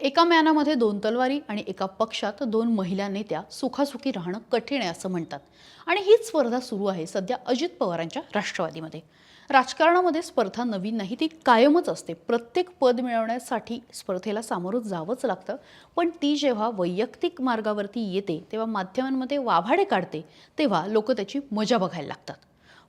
एका म्यानामध्ये दोन तलवारी आणि एका पक्षात दोन महिला नेत्या सुखासुखी राहणं कठीण आहे असं म्हणतात. आणि हीच स्पर्धा सुरू आहे सध्या अजित पवारांच्या राष्ट्रवादीमध्ये. राजकारणामध्ये स्पर्धा नवीन नाही ती कायमच असते. प्रत्येक पद मिळवण्यासाठी स्पर्धेला सामोरं जावंच लागतं. पण ती जेव्हा वैयक्तिक मार्गावरती येते तेव्हा माध्यमांमध्ये वाभाडे काढते तेव्हा लोक त्याची मजा बघायला लागतात.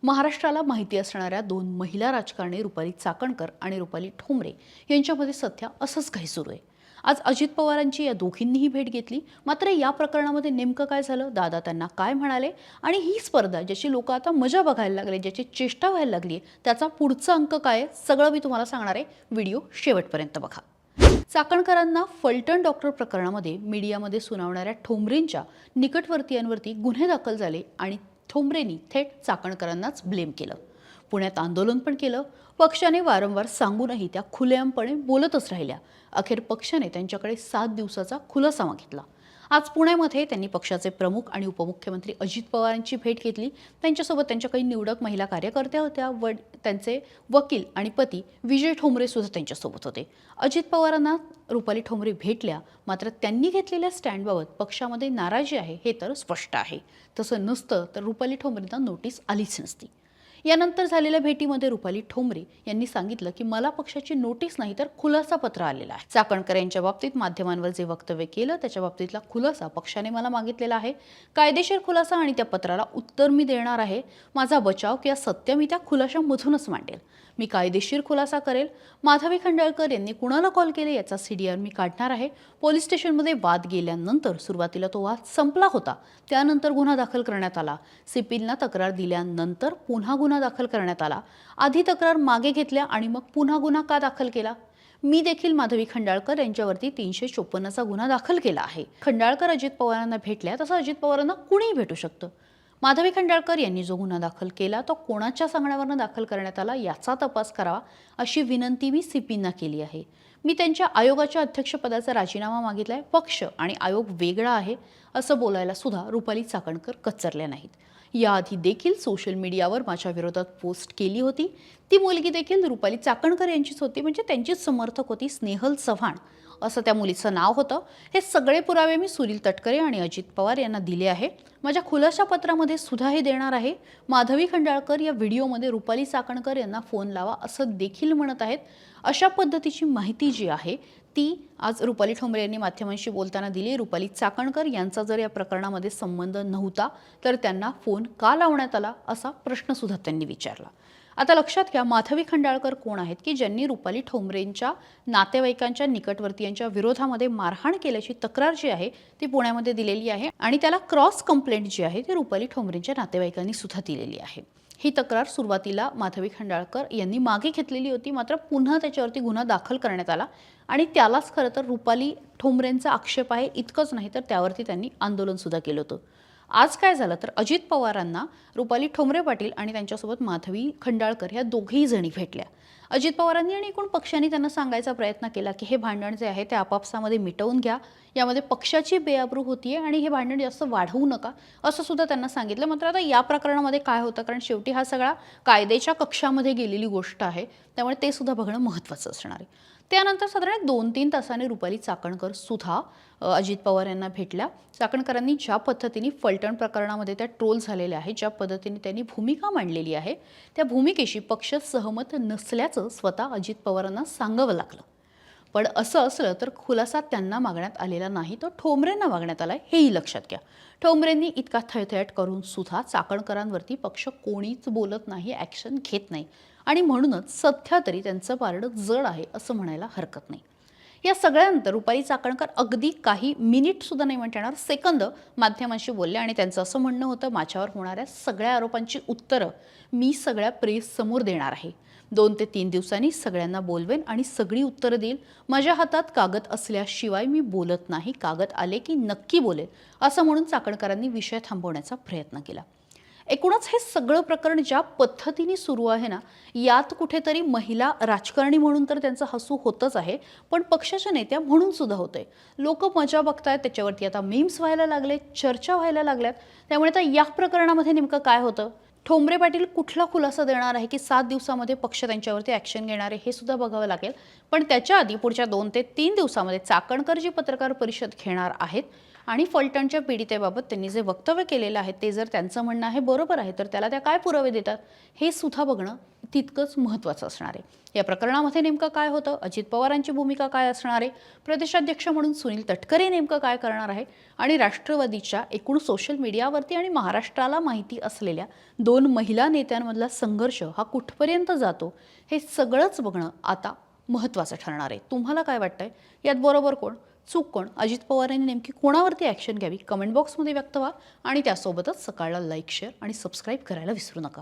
महाराष्ट्राला माहिती असणाऱ्या दोन महिला राजकारणी रुपाली चाकणकर आणि रुपाली ठोंबरे यांच्यामध्ये सध्या असंच काही सुरू आहे. आज अजित पवारांची या दोघींनीही भेट घेतली. मात्र या प्रकरणामध्ये नेमकं काय झालं? दादा त्यांना काय म्हणाले? आणि ही स्पर्धा ज्याची लोक आता मजा बघायला लागले ज्याची चेष्टा व्हायला लागली त्याचा पुढचा अंक काय आहे? सगळं मी तुम्हाला सांगणार आहे. व्हिडिओ शेवटपर्यंत बघा. चाकणकरांना फलटण डॉक्टर प्रकरणामध्ये मीडियामध्ये सुनावणाऱ्या ठोंबरेंच्या निकटवर्तीयांवरती गुन्हे दाखल झाले आणि ठोंबरेंनी थेट चाकणकरांनाच ब्लेम केलं. पुण्यात आंदोलन पण केलं. पक्षाने वारंवार सांगूनही त्या खुलेआमपणे बोलतच राहिल्या. अखेर पक्षाने त्यांच्याकडे सात दिवसाचा खुलासा मागितला आज पुण्यामध्ये त्यांनी पक्षाचे प्रमुख आणि उपमुख्यमंत्री अजित पवारांची भेट घेतली. त्यांच्यासोबत त्यांच्या काही निवडक महिला कार्यकर्त्या होत्या. व त्यांचे वकील आणि पती विजय ठोंबरे सुद्धा त्यांच्यासोबत होते. अजित पवारांना रुपाली ठोंबरे भेटल्या. मात्र त्यांनी घेतलेल्या स्टँडबाबत पक्षामध्ये नाराजी आहे हे तर स्पष्ट आहे. तसं नसतं तर रुपाली ठोंबरेंना नोटीस आलीच नसती. यानंतर झालेल्या भेटीमध्ये रुपाली ठोंबरे यांनी सांगितलं की मला पक्षाची नोटीस नाही तर खुलासा पत्र आलेलं आहे. चाकणकर यांच्या बाबतीत माध्यमांवर जे वक्तव्य केलं त्याच्या बाबतीतला खुलासा पक्षाने मला मागितलेला आहे. कायदेशीर खुलासा आणि त्या पत्राला उत्तर मी देणार आहे. माझा बचाव किंवा सत्य मी त्या खुलाशामधूनच मांडेल. मी कायदेशीर खुलासा करेल. माधवी खंडाळकर यांनी कुणाला कॉल केले याचा सीडीआर मी काढणार आहे. पोलीस स्टेशनमध्ये वाद गेल्यानंतर सुरुवातीला तो वाद संपला होता. त्यानंतर गुन्हा दाखल करण्यात आला. सिपिलना तक्रार दिल्यानंतर पुन्हा गुन्हा दाखल करण्यात आला. आधी तक्रार मागे घेतल्या आणि मग पुन्हा गुन्हा का दाखल केला? मी देखील माधवी खंडाळकर यांच्यावरती तीनशे चोपन्नचा गुन्हा दाखल केला आहे. खंडाळकर अजित पवारांना भेटल्या तसं अजित पवारांना कुणीही भेटू शकतं. माधवी खंडाळकर यांनी जो गुन्हा दाखल केला तो कोणाच्या सांगण्यावरनं दाखल करण्यात आला याचा तपास करावा अशी विनंती मी सीपींना केली आहे. मी त्यांच्या आयोगाच्या अध्यक्षपदाचा राजीनामा मागितला आहे पक्ष आणि आयोग वेगळा आहे असं बोलायला सुद्धा रुपाली चाकणकर कचरल्या नाहीत. याआधी देखील सोशल मीडियावर माझ्या विरोधात पोस्ट केली होती. ती मुलगी देखील रुपाली चाकणकर यांचीच होती म्हणजे त्यांचीच समर्थक होती स्नेहल चव्हाण असं त्या मुलीचं नाव होतं. हे सगळे पुरावे मी सुनील तटकरे आणि अजित पवार यांना दिले आहे. माझ्या खुलाशा पत्रामध्ये सुद्धा हे देणार आहे. माधवी खंडाळकर या व्हिडिओमध्ये रुपाली चाकणकर यांना फोन लावा असं देखील म्हणत आहेत. अशा पद्धतीची माहिती जी आहे ती आज रुपाली ठोंबरे यांनी माध्यमांशी बोलताना दिली. रुपाली चाकणकर यांचा जर या प्रकरणामध्ये संबंध नव्हता तर त्यांना फोन का लावण्यात आला असा प्रश्नसुद्धा त्यांनी विचारला. आता लक्षात घ्या माधवी खंडाळकर कोण आहेत की ज्यांनी रुपाली ठोंबरेंच्या नातेवाईकांच्या निकटवर्तीयांच्या विरोधामध्ये मारहाण केल्याची तक्रार जी आहे ती पुण्यामध्ये दिलेली आहे आणि त्याला क्रॉस कंप्लेंट जी आहे ती रुपाली ठोंबरेंच्या नातेवाईकांनी सुद्धा दिलेली आहे. ही तक्रार सुरुवातीला माधवी खंडाळकर यांनी मागे घेतलेली होती मात्र पुन्हा त्याच्यावरती गुन्हा दाखल करण्यात आला. आणि त्यालाच खरं तर रुपाली ठोंबरेंचा आक्षेप आहे इतकंच नाही तर त्यावरती त्यांनी आंदोलनसुद्धा केलं होतं. आज काय झालं तर अजित पवारांना रुपाली ठोंबरे पाटील आणि त्यांच्यासोबत माधवी खंडाळकर ह्या दोघेही जणी भेटल्या. अजित पवारांनी आणि एकूण पक्षांनी त्यांना सांगायचा प्रयत्न केला की हे भांडण जे आहे ते आपापसामध्ये मिटवून घ्या. यामध्ये पक्षाची बेआबरू होतीये आणि हे भांडण जास्त वाढवू नका असं सुद्धा त्यांना सांगितलं. मात्र आता या प्रकरणामध्ये काय होतं? कारण शेवटी हा सगळा कायद्याच्या कक्षामध्ये गेलेली गोष्ट आहे. त्यामुळे ते सुद्धा बघणं महत्त्वाचं असणार आहे. त्यानंतर साधारण दोन तीन तासाने रुपाली चाकणकर सुद्धा अजित पवार यांना भेटल्या. चाकणकरांनी ज्या पद्धतीने फलटण प्रकरणामध्ये त्या ट्रोल झालेल्या आहेत ज्या पद्धतीने त्यांनी भूमिका मांडलेली आहे त्या भूमिकेशी पक्ष सहमत नसल्याचं स्वतः अजित पवारांना सांगावं लागलं. पण असं असलं तर खुलासा त्यांना मागण्यात आलेला नाही तर ठोंबरेंना मागण्यात आला हेही लक्षात घ्या. ठोंबरेंनी इतका थळथळट करून सुद्धा चाकणकरांवरती पक्ष कोणीच बोलत नाही ॲक्शन घेत नाही. आणि म्हणूनच सध्या तरी त्यांचं पारडं जड आहे असं म्हणायला हरकत नाही. या सगळ्यानंतर रुपाई चाकणकर अगदी काही मिनिट सुद्धा नाही म्हणता येणार सेकंद माध्यमांशी बोलले आणि त्यांचं असं म्हणणं होतं माझ्यावर होणाऱ्या सगळ्या आरोपांची उत्तरं मी सगळ्या प्रेस समोर देणार आहे. दोन ते तीन दिवसांनी सगळ्यांना बोलवेन आणि सगळी उत्तरं देईल. माझ्या हातात कागद असल्याशिवाय मी बोलत नाही. कागद आले की नक्की बोलेल असं म्हणून चाकणकरांनी विषय थांबवण्याचा प्रयत्न केला. एकूणच हे सगळं प्रकरण ज्या पद्धतीने सुरू आहे ना यात कुठेतरी महिला राजकारणी म्हणून तर त्यांचं हसू होतच आहे पण पक्षाच्या नेत्या म्हणून सुद्धा होतंय. लोक मजा बघतायत त्याच्यावरती आता मीम्स व्हायला लागले चर्चा व्हायला लागल्यात. त्यामुळे आता या प्रकरणामध्ये नेमकं काय होतं? ठोंबरे पाटील कुठला खुलासा देणार आहे की सात दिवसामध्ये पक्ष त्यांच्यावरती ॲक्शन घेणार आहे हे सुद्धा बघावं लागेल. पण त्याच्या आधी पुढच्या दोन ते तीन दिवसामध्ये चाकणकर जी पत्रकार परिषद घेणार आहेत आणि फलटणच्या पीडितेबाबत त्यांनी जे वक्तव्य केलेलं आहे ते जर त्यांचं म्हणणं आहे बरोबर आहे तर त्याला त्या काय पुरावे देतात हे सुद्धा बघणं तितकंच महत्त्वाचं असणार आहे. या प्रकरणामध्ये नेमकं काय होतं? अजित पवारांची भूमिका काय असणार आहे? प्रदेशाध्यक्ष म्हणून सुनील तटकरे नेमकं काय करणार आहे? आणि राष्ट्रवादीच्या एकूण सोशल मीडियावरती आणि महाराष्ट्राला माहिती असलेल्या दोन महिला नेत्यांमधला संघर्ष हा कुठपर्यंत जातो? हे सगळंच बघणं आता महत्त्वाचं ठरणार आहे. तुम्हाला काय वाटतंय? यात बरोबर कोण? चूक कोण? अजित पवार यांनी नेमकी कोणावरती ॲक्शन घ्यावी? कमेंट बॉक्समध्ये व्यक्त व्हा आणि त्यासोबतच सकाळला लाईक शेअर आणि सबस्क्राईब करायला विसरू नका.